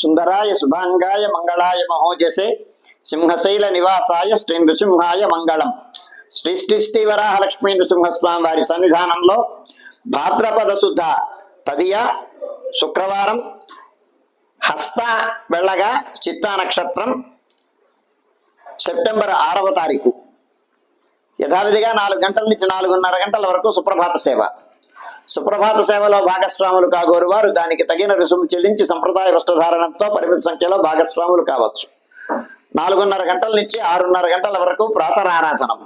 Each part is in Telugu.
సుందరాయ శుభాంగాయ మంగళాయ మహోజసే సింహశైల నివాసాయ శ్రీ నృసింహాయ మంగళం. శ్రీ శ్రీ శ్రీ వరాహలక్ష్మీ నృసింహస్వామి వారి సన్నిధానంలో భాద్రపద శుద్ధ తదియ శుక్రవారం హస్త వెళ్ళగా చిత్తా నక్షత్రం సెప్టెంబర్ ఆరవ తారీఖు. యథావిధిగా నాలుగు గంటల నుంచి నాలుగున్నర గంటల వరకు సుప్రభాత సేవ. సుప్రభాత సేవలో భాగస్వాములు కాగోరు వారు దానికి తగిన రుసుము చెల్లించి సంప్రదాయ వస్త్రధారణతో పరిమిత సంఖ్యలో భాగస్వాములు కావచ్చు. నాలుగున్నర గంటల నుంచి ఆరున్నర గంటల వరకు ప్రాతరారాధనం.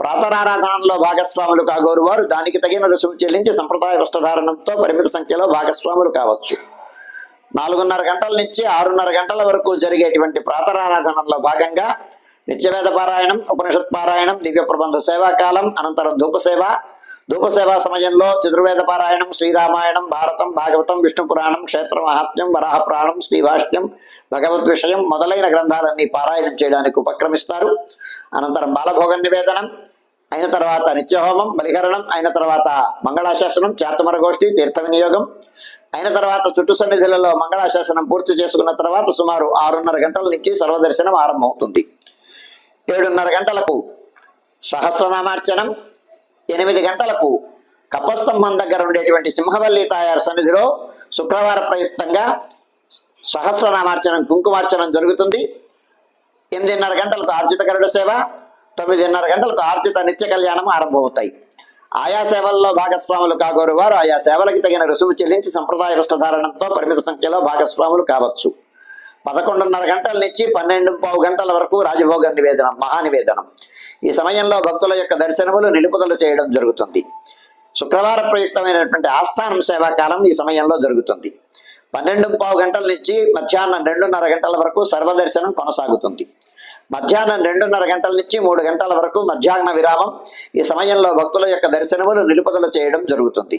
ప్రాతరారాధనంలో భాగస్వాములు కాగోరు వారు దానికి తగిన రుసుము చెల్లించి సంప్రదాయ వస్త్రధారణతో పరిమిత సంఖ్యలో భాగస్వాములు కావచ్చు. నాలుగున్నర గంటల నుంచి ఆరున్నర గంటల వరకు జరిగేటువంటి ప్రాతరారాధనలో భాగంగా నిత్యవేద పారాయణం ఉపనిషత్ పారాయణం దివ్య ప్రబంధ సేవాకాలం అనంతరం ధూప సేవ ధూపసేవా సమయంలో చతుర్వేద పారాయణం శ్రీరామాయణం భారతం భాగవతం విష్ణు పురాణం క్షేత్ర మహాత్మ్యం వరాహ పురాణం శ్రీభాష్యం భగవద్ విషయం మొదలైన గ్రంథాలన్నీ పారాయణం చేయడానికి ఉపక్రమిస్తారు. అనంతరం బాలభోగ నివేదనం అయిన తర్వాత నిత్యహోమం బలికరణం అయిన తర్వాత మంగళాశాసనం చాతమర గోష్ఠి తీర్థ వినియోగం. అయిన తర్వాత చుట్టు సన్నిధులలో మంగళాశాసనం పూర్తి చేసుకున్న తర్వాత సుమారు ఆరున్నర గంటల నుంచి సర్వదర్శనం ఆరంభమవుతుంది. ఏడున్నర గంటలకు సహస్రనామార్చనం ఎనిమిది గంటలకు కప్పస్తంభం దగ్గర ఉండేటువంటి సింహవల్లి తాయారు సన్నిధిలో శుక్రవార ప్రయుక్తంగా సహస్రనామార్చనం కుంకుమార్చనం జరుగుతుంది. ఎనిమిదిన్నర గంటలకు ఆర్జిత గరుడ సేవ తొమ్మిదిన్నర గంటలకు ఆర్జిత నిత్య కళ్యాణం ఆరంభమవుతాయి. ఆయా సేవల్లో భాగస్వాములు కాగోరు వారు ఆయా సేవలకి తగిన రుసుము చెల్లించి సంప్రదాయ వస్త్రధారణంతో పరిమిత సంఖ్యలో భాగస్వాములు కావచ్చు. పదకొండున్నర గంటల నుంచి పన్నెండు పావు గంటల వరకు రాజభోగ నివేదనం మహానివేదనం. ఈ సమయంలో భక్తుల యొక్క దర్శనములు నిలుపుదల చేయడం జరుగుతుంది. శుక్రవార ప్రయుక్తమైనటువంటి ఆస్థానం సేవాకాలం ఈ సమయంలో జరుగుతుంది. పన్నెండు పావు గంటల నుంచి మధ్యాహ్నం రెండున్నర గంటల వరకు సర్వదర్శనం కొనసాగుతుంది. మధ్యాహ్నం రెండున్నర గంటల నుంచి మూడు గంటల వరకు మధ్యాహ్న విరామం ఈ సమయంలో భక్తుల యొక్క దర్శనములు నిలుపుదల చేయడం జరుగుతుంది.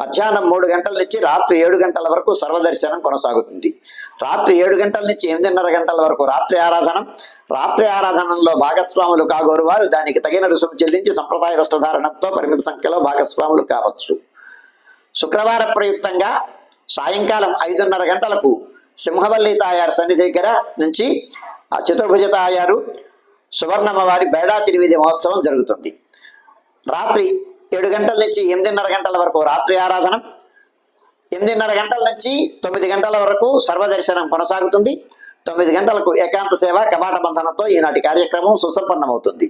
మధ్యాహ్నం మూడు గంటల నుంచి రాత్రి ఏడు గంటల వరకు సర్వదర్శనం కొనసాగుతుంది. రాత్రి ఏడు గంటల నుంచి ఎనిమిదిన్నర గంటల వరకు రాత్రి ఆరాధనం రాత్రి ఆరాధనలో భాగస్వాములు కాగోరు వారు దానికి తగిన రుసుము చెల్లించి సంప్రదాయ వస్త్రధారణతో పరిమిత సంఖ్యలో భాగస్వాములు కావచ్చు. శుక్రవార ప్రయుక్తంగా సాయంకాలం ఐదున్నర గంటలకు సింహవల్లి తాయారు సన్నిధి దగ్గర నుంచి ఆ చతుర్భుజ తాయారు సువర్ణమ్మ వారి బేడా తిరివిధి మహోత్సవం జరుగుతుంది. రాత్రి ఏడు గంటల నుంచి ఎనిమిదిన్నర గంటల వరకు రాత్రి ఆరాధన ఎనిమిదిన్నర గంటల నుంచి తొమ్మిది గంటల వరకు సర్వదర్శనం కొనసాగుతుంది. తొమ్మిది గంటలకు ఏకాంత సేవ కవాట బంధనంతో ఈనాటి కార్యక్రమం సుసంపన్నమవుతుంది.